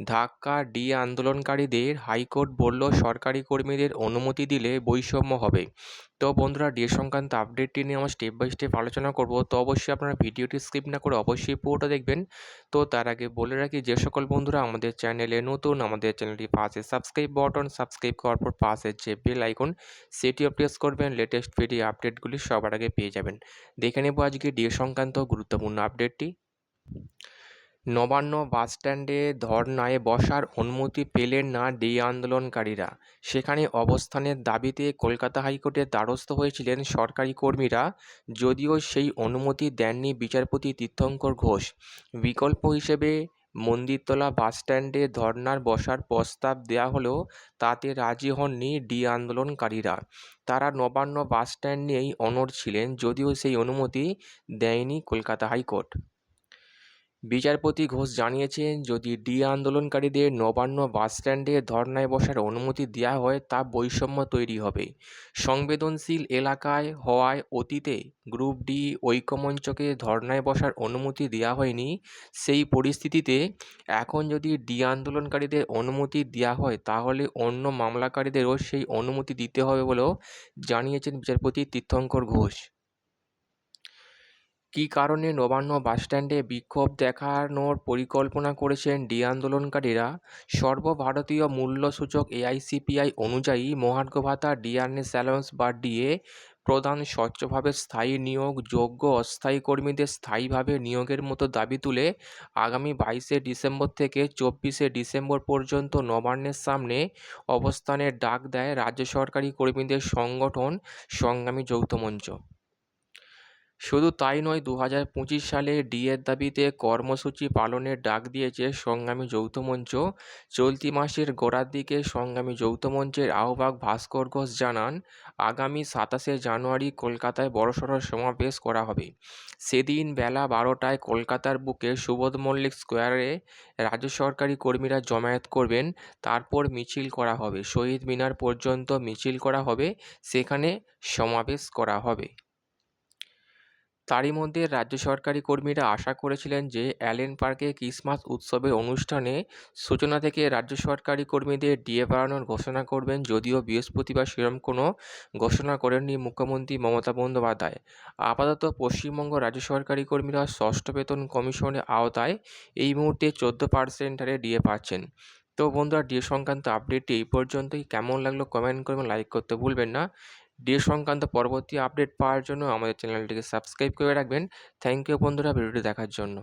ধাক্কা ডি আন্দোলনকারীদের হাইকোর্ট বলল, সরকারি কর্মীদের অনুমতি দিলে বৈষম্য হবে। তো বন্ধুরা ডিএ সংক্রান্ত আপডেটটি নিয়ে আমরা স্টেপ বাই স্টেপ আলোচনা করব। তো অবশ্যই আপনারা ভিডিওটি স্কিপ না করে অবশ্যই পুরোটা দেখবেন। তো তার আগে বলে রাখি, যে সকল বন্ধুরা আমাদের চ্যানেলে নতুন, আমাদের চ্যানেলটি পাশে সাবস্ক্রাইব বটন সাবস্ক্রাইব করার পর পাশে যে বেল আইকন সেটিও প্রেস করবেন। লেটেস্ট ভিডিও আপডেটগুলি সবার আগে পেয়ে যাবেন। দেখে নেব আজকে ডিএ সংক্রান্ত গুরুত্বপূর্ণ আপডেটটি নবান্ন বাসস্ট্যান্ডে ধর্নায় বসার অনুমতি পেলেন না ডি আন্দোলনকারীরা। সেখানে অবস্থানের দাবিতে কলকাতা হাইকোর্টের দ্বারস্থ হয়েছিলেন সরকারি কর্মীরা, যদিও সেই অনুমতি দেননি বিচারপতি তীর্থঙ্কর ঘোষ। বিকল্প হিসেবে মন্দিরতলা বাসস্ট্যান্ডে ধর্নার বসার প্রস্তাব দেওয়া হলেও তাতে রাজি হননি ডি আন্দোলনকারীরা। তারা নবান্ন বাসস্ট্যান্ড নিয়েই অনড় ছিলেন, যদিও সেই অনুমতি দেয়নি কলকাতা হাইকোর্ট। বিচারপতি ঘোষ জানিয়েছেন, যদি ডি আন্দোলনকারীদের নবান্ন বাসস্ট্যান্ডে ধর্নায় বসার অনুমতি দেওয়া হয়, তা বৈষম্য তৈরি হবে। সংবেদনশীল এলাকায় হওয়ায় অতীতে গ্রুপ ডি ঐক্যমঞ্চকে ধর্নায় বসার অনুমতি দেওয়া হয়নি। সেই পরিস্থিতিতে এখন যদি ডি আন্দোলনকারীদের অনুমতি দেওয়া হয়, তাহলে অন্য মামলাকারীদেরও সেই অনুমতি দিতে হবে বলেও জানিয়েছেন বিচারপতি তীর্থঙ্কর ঘোষ। কী কারণে নবান্ন বাসস্ট্যান্ডে বিক্ষোভ দেখানোর পরিকল্পনা করেছেন ডি আন্দোলনকারীরা? সর্বভারতীয় মূল্যসূচক এআইসিপিআই অনুযায়ী মহার্ঘ ভাতা ডিআরএস অ্যালাউন্স বা ডিএ প্রদান স্বচ্ছভাবে স্থায়ী নিয়োগ, যোগ্য অস্থায়ী কর্মীদের স্থায়ীভাবে নিয়োগের মতো দাবি তুলে আগামী বাইশে ডিসেম্বর থেকে চব্বিশে ডিসেম্বর পর্যন্ত নবান্নের সামনে অবস্থানের ডাক দেয় রাজ্য সরকারি কর্মীদের সংগঠন সংগ্রামী যৌথ মঞ্চ। শুধু তাই নয় দু হাজার পঁচিশ সালে ডিএর দাবিতে কর্মসূচি পালনের ডাক দিয়েছে সংগ্রামী যৌথ মঞ্চ। চলতি মাসের গোড়ার দিকে সংগ্রামী যৌথ মঞ্চের আহ্বায়ক ভাস্কর ঘোষ জানান, আগামী সাতাশে জানুয়ারি কলকাতায় বড়সড় সমাবেশ করা হবে। সেদিন বেলা বারোটায় কলকাতার বুকে সুবোধ মল্লিক স্কোয়ারে রাজ্য সরকারি কর্মীরা জমায়েত করবেন, তারপর মিছিল করা হবে। শহীদ মিনার পর্যন্ত মিছিল করা হবে, সেখানে সমাবেশ করা হবে। তারই মধ্যে রাজ্য সরকারি কর্মীরা আশা করেছিলেন যে অ্যালেন পার্কে ক্রিসমাস উৎসবের অনুষ্ঠানে সূচনা থেকে রাজ্য সরকারি কর্মীদের ডিএ বাড়ানোর ঘোষণা করবেন যদিও বৃহস্পতিবার সেরম কোনো ঘোষণা করেননি মুখ্যমন্ত্রী মমতা বন্দ্যোপাধ্যায়। আপাতত পশ্চিমবঙ্গ রাজ্য সরকারি কর্মীরা ষষ্ঠ বেতন কমিশনের আওতায় এই মুহূর্তে চোদ্দ পার্সেন্ট হারে ডিএ পাচ্ছেন। তো বন্ধুরা, ডিএ সংক্রান্ত আপডেটটি এই পর্যন্তই। কেমন লাগল কমেন্ট করবেন, লাইক করতে ভুলবেন না। ডিএ সংক্রান্ত পরবর্তী আপডেট পাওয়ার জন্য আমাদের চ্যানেলটিকে সাবস্ক্রাইব করে রাখবেন। থ্যাংক ইউ বন্ধুরা, ভিডিওটি দেখার জন্য।